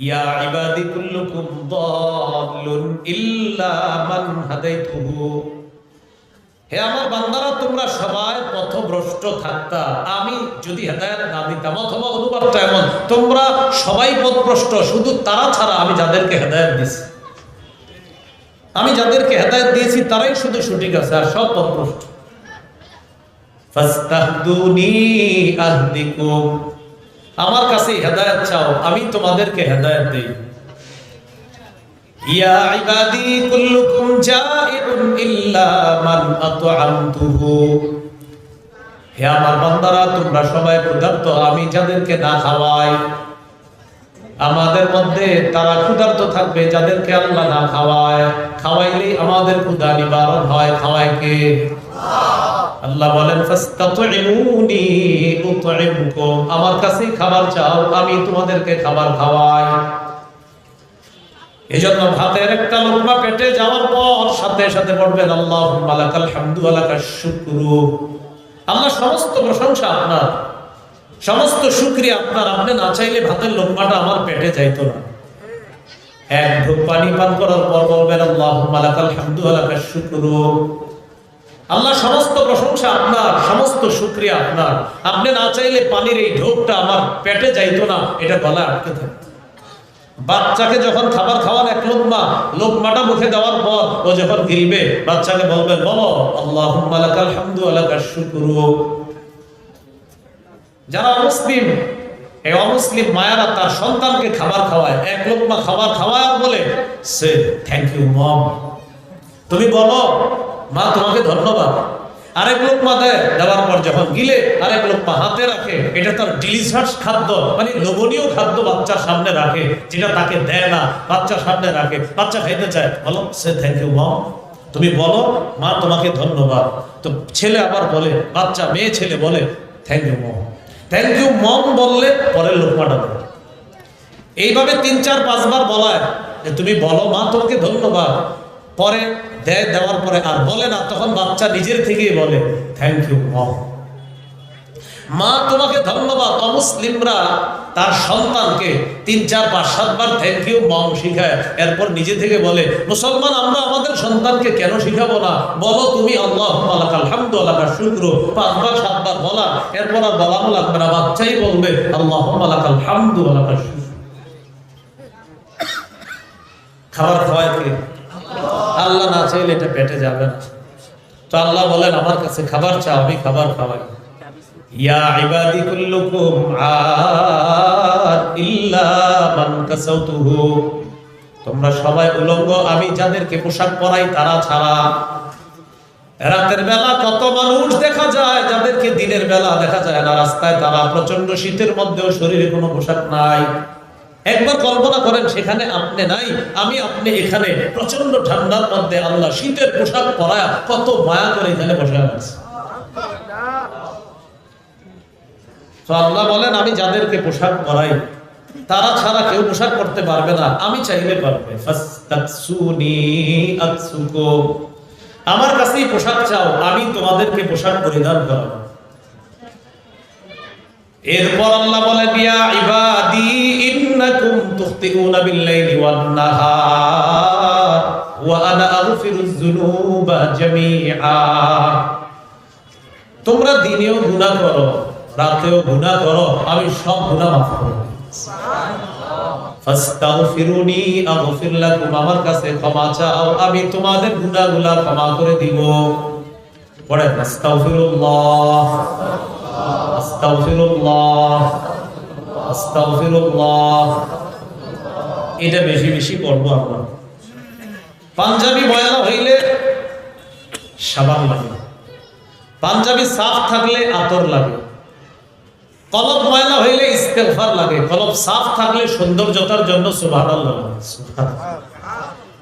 ইয়া ইবাদি কুল্লুকুম দাল্লুন ইল্লা মান হাদাইতুহু। হে আমার বান্দারা, তোমরা সবাই পথভ্রষ্ট থাকতা। আমি যদি হেদায়েত না দিতাম অথবা অনুবাদটা এমন, তোমরা সবাই পথভ্রষ্ট, শুধু তারা ছাড়া আমি যাদেরকে হেদায়েত দিছি। আমি যাদেরকে হেদায়েত দিয়েছি, তারাই শুধু সঠিক আছে আর সব পথভ্রষ্ট। ফাস্তাহদুনি আহদিকুম। আমার কাছে হেদায়েত চাও, আমি তোমাদেরকে হেদায়েত দেই। ইয়া ইবাদি কুল্লুকুম জাইউন ইল্লা মান আতআমতুহু। হে আমার বান্দারা, তোমরা সবাই ক্ষুধার্ত, আমি যাদেরকে না খাওয়াই, আমাদের মধ্যে তারা ক্ষুধার্ত থাকবে যাদেরকে আল্লাহ না খাওয়ায়। খাওয়াইলেই আমাদের ক্ষুধা নিবারণ হয়, খাওয়ায় কে? আল্লাহ বলেন, ফাস্তাতুইমুনি আমার কাছে খাবার চাও, আমি তোমাদেরকে খাবার খাওয়াই। এজন্য ভাতের একটা লোকমা পেটে যাওয়ার পর সাথে সাথে পড়বেন আল্লাহ মালাকাল হামদু আলাকাশ শুকরু। আল্লাহ সমস্ত প্রশংসা আপনার, সমস্ত শুক্রিয়া আপনার। আপনি না চাইলে ভাতের লোকমাটা আমার পেটে যাইতো না। এক ঢোক পানি পান করার পর বলবেন আল্লাহ মালাকাল হামদু আলাকা শুকরু। আল্লাহ সমস্ত প্রশংসা আপনার, সমস্ত শুক্রিয়া আপনার। আপনি না চাইলে পানির এই ঢোকটা আমার পেটে যাইতো না, এটা গলায় আটকে থাকতো। বাচ্চাকে যখন খাবার খাওয়ার এক লোকমা, লোকমাটা মুখে দেওয়ার পর ও যখন গিলবে, বাচ্চাকে বলবেন, বলো আল্লাহ মালাকাল হামদু আলাকাশ শুকরু। যারা অমুসলিম, এই অমুসলিম মায়েরা তার সন্তানকে খাবার খাওয়ায়, এক লোকমা খাবার খাওয়ায় বলে, সে থ্যাংক ইউ মম তুমি বলো মা, তোমাকে ধন্যবাদ। আরেক লোক মা দেয় দেওয়ার পর যখন গিলে, আরেক লোক মা হাতে রাখে, এটা তার ডিলিশাস খাদ্য মানে লোভনীয় খাদ্য বাচ্চার সামনে রাখে, যেটা তাকে দেয় না বাচ্চার সামনে রাখে, বাচ্চা খাইতে চায়। বলো, সে থ্যাংক ইউ মম তুমি বলো, মা, তোমাকে ধন্যবাদ। তো ছেলে আবার বলে, বাচ্চা, মেয়ে, ছেলে বলে thank you mom thank you mom বললে পরের লোকমাটা দেয় এইভাবে তিন, চার, পাঁচবার বলায় যে, তুমি বলো, মা, তোমাকে ধন্যবাদ। পরে দেয়, দেওয়ার পরে আর বলে না, তখন বাচ্চা নিজের থেকেই বলে থ্যাংক ইউ মা তোমাকে ধন্যবাদ, অমুসলিমরা তার সন্তানকে তিন, চার, পাঁচ সাতবার থ্যাংক ইউ মম শিখায়। এরপর নিজে থেকে বলে, মুসলমান, আমরা আমাদের সন্তানকে কেন শিখাবো না? বলো তুমি আল্লাহ আলহামদুলিল্লাহ শুক্র। পাঁচবার সাতবার বলা, এরপর আর বলানো লাগবে না, বাচ্চাই বলবে আল্লাহ আলহামদুলিল্লাহ শুক্র। খাবার খাওয়ায় আল্লাহ না চাইলে এটা পেটে যাবে না। তো আল্লাহ বলেন, আমার কাছে খাবার চাও, আমি খাবার খাওয়াই। তোমরা সবাই আমি যাদেরকে পোশাক পরাই তারা ছাড়া। রাতের বেলা কত মানুষ দেখা যায় যাদেরকে দিনের বেলা দেখা যায় না। রাস্তায় তারা প্রচণ্ড শীতের মধ্যেও শরীরে কোনো পোশাক নাই। একবার কল্পনা করেন, সেখানে আপনি নাই, আমি আপনি এখানে। প্রচণ্ড ঠান্ডার মধ্যে আল্লাহ শীতের পোশাক পরায় কত মায়া করে এখানে বসে আছে আল্লাহ বলেন, আমি যাদেরকে পোশাক পরাই, তারা ছাড়া কেউ পোশাক করতে পারবে না, আমি চাইলে পারবে। আমার কাছেই পোশাক চাও, আমি তোমাদেরকে পোশাক পরিধান করাবো। এরপর আল্লাহ বলেন, ইয়া ইবাদি বিল-লাইলি ওয়ান-নাহার ওয়া আনা আগফিরুয যুনুবা জামিআ তোমরা দিনেও গুনাহ করো, রাতেও গুনাহ করো, আমি সব গুনাহ মাফ করব। ফাস্তাগফিরুনি, আগফির লাকুম, আমার কাছে ক্ষমা চাও, আমি তোমাদের ক্ষমা করে দিব। পড়ে আস্তাগফিরুল্লাহ আস্তাগফিরুল্লাহ এটা বেশি বেশি পড়ব আমরা। পাঞ্জাবি ময়লা হইলে সাবান লাগে। পাঞ্জাবি সাফ থাকলে আতর লাগে। কলব ময়লা হইলে ইস্তেগফার লাগে। কলব সাফ থাকলে সৌন্দর্যতার জন্য লাগে।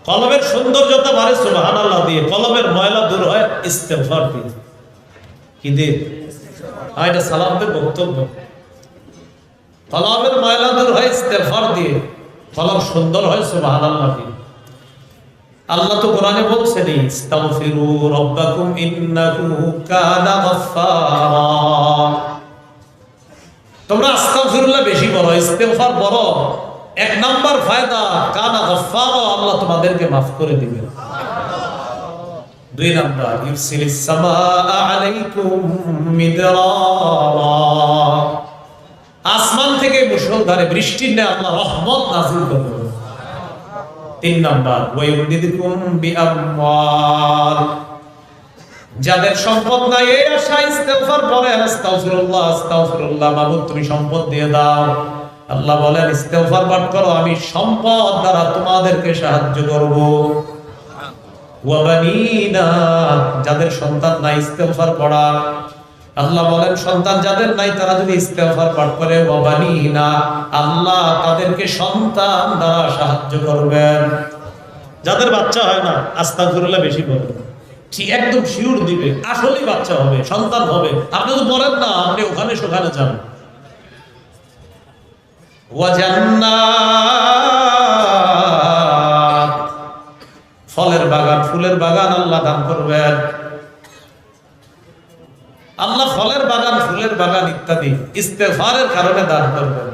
কলবের সৌন্দর্যতা বাড়ে সুবহানাল্লাহ দিয়ে। কলবের ময়লা দূর হয় ইস্তেগফার দিয়ে। কি দিয়ে? এটা সালামদের বক্তব্য। কলমের ময়লা দূর হয় ইস্তেফার দিয়ে। কলম সুন্দর হয় দিয়ে আল্লাহ তো কোরআনে বলছেন, ইস্তাগফিরু রাব্বাকুম ইন্নাহু কানা গাফফারা। তোমরা আস্তাগফিরুল্লাহ বেশি বলো বলো এক নাম্বার ফায়দা, কানা গফফার, আল্লাহ তোমাদেরকে মাফ করে দিবে দুই নাম্বার ইউসিলিস সামা আলাইকুম মিদরারা। আসমান থেকে মুষলধারে বৃষ্টির নেই আল্লাহ রহমত নাজিল করবে তিন নাম্বার ওয়াইউদিদকুম বিআমওয়াল যাদের সম্পদ নাই, এই আশা ইস্তেগফার করেন আস্তাগফিরুল্লাহ আস্তাগফিরুল্লাহ মাবুদ তুমি সম্পদ দিয়ে দাও। আল্লাহ বলেন, ইস্তেগফার পাঠ করো, আমি সম্পদ দ্বারা তোমাদেরকে সাহায্য করব। ওয়াবানিনা যাদের সন্তান নাই, ইস্তেগফার পড়া। আল্লাহ বলেন, সন্তান যাদের নাই, তারা যদি ইস্তেফার পাঠ করে ওয়াবানিনা আল্লাহ তাদেরকে সন্তান দ্বারা সাহায্য করবেন। যাদের বাচ্চা হয় না, আস্তাগফিরুল্লাহ বেশি বলবেন একদম শিওর দিবে, আসলেই বাচ্চা হবে, সন্তান হবে। আপনি তো বলেন না, আপনি ওখানে সেখানে যান। ফলের বাগান, ফুলের বাগান আল্লাহ দান করবেন। আল্লাহ ফলের বাগান, ফুলের বাগান ইত্যাদি ইস্তেফারের কারণে দান করবেন।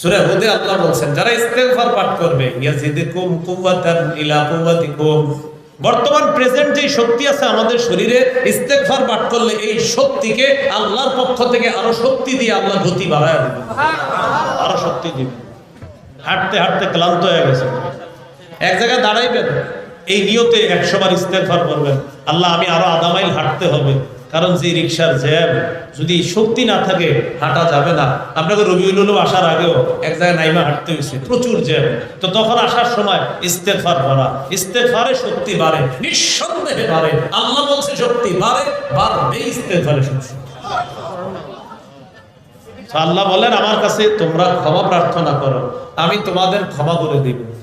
সূরা হুদে আল্লাহ বলছেন, যারা ইস্তেগফার পাঠ করবে বর্তমান, প্রেজেন্ট যে শক্তি আছে আমাদের শরীরে ইস্তেগফার পাঠ করলে এই শক্তিকে আল্লাহর পক্ষ থেকে আরও শক্তি দিয়ে আল্লাহ গতি বাড়ায় দেবে। আরও শক্তি দিবে। হাঁটতে হাঁটতে ক্লান্ত হয়ে গেছে। এক জায়গায় দাঁড়াইবেন, এই নিয়তে একশো বার ইস্তেগফার করবেন। আল্লাহ, আমি আরও আধা মাইল হাঁটতে হবে। কারণ যে রিক্সার জ্যাম, যদি শক্তি না থাকে, হাঁটা যাবে না। আপনাকে রবিউল আসার আগেও এক জায়গায় নাইমা হাঁটতে হয়েছে। প্রচুর জ্যাম। তো তখন আসার সময় ইস্তেফার করা ইস্তেফারে শক্তি বাড়ে, নিঃসন্দেহে বাড়ে। আল্লাহ বলছে, শক্তি বাড়ে, বাড়বে ইস্তেফারে শক্তি। আল্লাহ বলেন, আমার কাছে তোমরা ক্ষমা প্রার্থনা করো। আমি তোমাদের ক্ষমা করে দিব।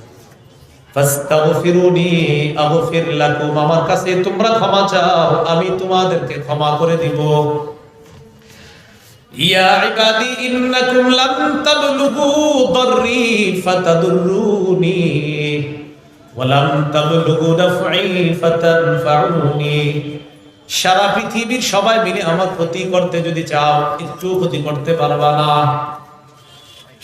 আমার কাছে তোমরা ক্ষমা চাও, আমি তোমাদেরকে ক্ষমা করে দিব। সারা পৃথিবীর সবাই মিলে আমার ক্ষতি করতে যদি চাও, একটু ক্ষতি করতে পারবা না।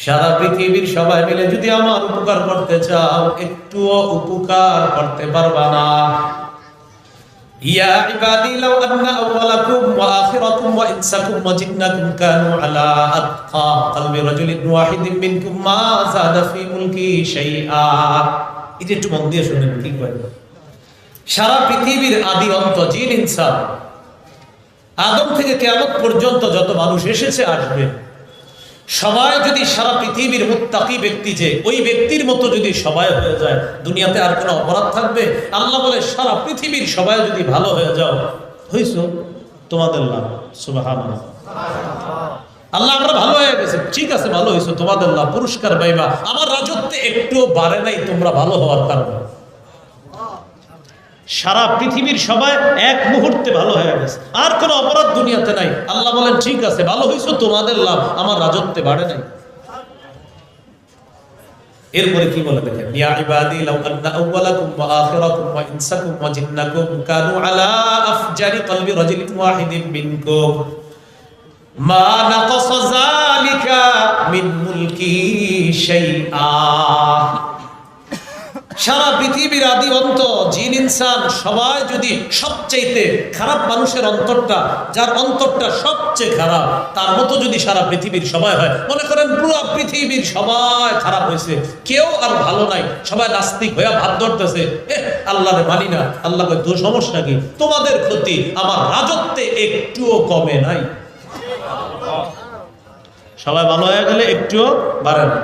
সারা পৃথিবীর সবাই মিলে যদি আমার উপকার করতে চাও, একটুও উপকার করতে পারবা না। মন দিয়ে সারা পৃথিবীর আদি অন্ত আদম থেকে কিয়ামত পর্যন্ত যত মানুষ এসেছে, আসবে। সবাই যদি সারা পৃথিবীর মুত্তাকি ব্যক্তি যে, ওই ব্যক্তির মতো যদি সবাই হয়ে যায়, দুনিয়াতে আর কোনো অপরাধ থাকবে? আল্লাহ বলে, সারা পৃথিবীর সবাই যদি ভালো হয়ে যাও হইছ তোমাদের লাভ সুবাহান আল্লাহ আমরা ভালো হয়ে গেছে, ঠিক আছে, ভালো হয়েছো তোমাদের লাভ, পুরস্কার পাইবা। আমার রাজত্বে একটুও বাড়ে নাই, তোমরা ভালো হওয়ার কারণে। সারা পৃথিবীর সবাই এক মুহূর্তে ভালো হয়ে গেছে। আর কোনো অপরাধ দুনিয়াতে নাই। আল্লাহ বলেন, ঠিক আছে, ভালো হয়েছো তোমাদের লাভ, আমার রাজত্বে বাড়ে নাই। এরপরে কি বলে দেখেন? ইয়া লাউ আন্না আউওয়ালাকুম ওয়া আখিরাকুম ওয়া ইনসাকুম ওয়া জিন্নাকুম কানু আলা আফজারি কলবি রাজুলিন ওয়াহিদিন মিনকুম। মা নাকাসা যালিকা মিন মুলকি শাইআ। সারা পৃথিবীর আদি অন্ত জিন, ইনসান, সবাই যদি সবচাইতে খারাপ মানুষের অন্তরটা, যার অন্তরটা সবচেয়ে খারাপ, তার মতো যদি সারা পৃথিবীর সবাই হয়, মনে করেন পুরো পৃথিবীর সবাই খারাপ হয়েছে, কেউ আর ভালো নাই, সবাই নাস্তিক হয়ে ভাত ধরতেছে। আল্লাহরে মানি না আল্লাহ তো সমস্যা কি? তোমাদের ক্ষতি, আমার রাজত্বে একটুও কমে নাই। সবাই ভালো হয়ে গেলে একটুও বাড়ে না।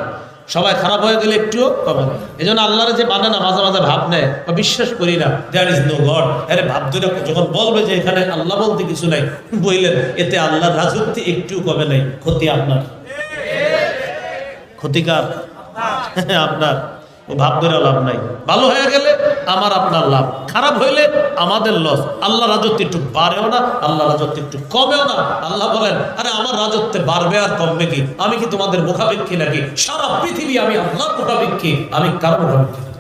সবাই খারাপ হয়ে গেলে একটুও কমে না এই জন্য আল্লাহর যে মানে না, মাঝে মাঝে ভাব নেয়। বা বিশ্বাস করি না দেয়ার ইজ নো গড আরে ভাব ধরে যখন বলবে যে এখানে আল্লাহ বলতে কিছু নাই বললেন এতে আল্লাহর রাজত্বে একটুও কমে নাই। ক্ষতি আপনার। ক্ষতিকার। আপনার। ভাব ধরে লাভ নাই। ভালো হয়ে গেলে আমার আপনার লাভ। খারাপ হইলে আমাদের লস আল্লাহ রাজত্ব একটু বাড়েও না, আল্লাহ রাজত্ব একটু কমেও না। আল্লাহ বলেন, আরে আমার রাজত্বে বাড়বে আর কমবে কি? আমি কি তোমাদের মুখাপেক্ষী নাকি? সারা পৃথিবী আমি আল্লাহর মুখাপেক্ষী। আমি কারও মুখাপেক্ষী।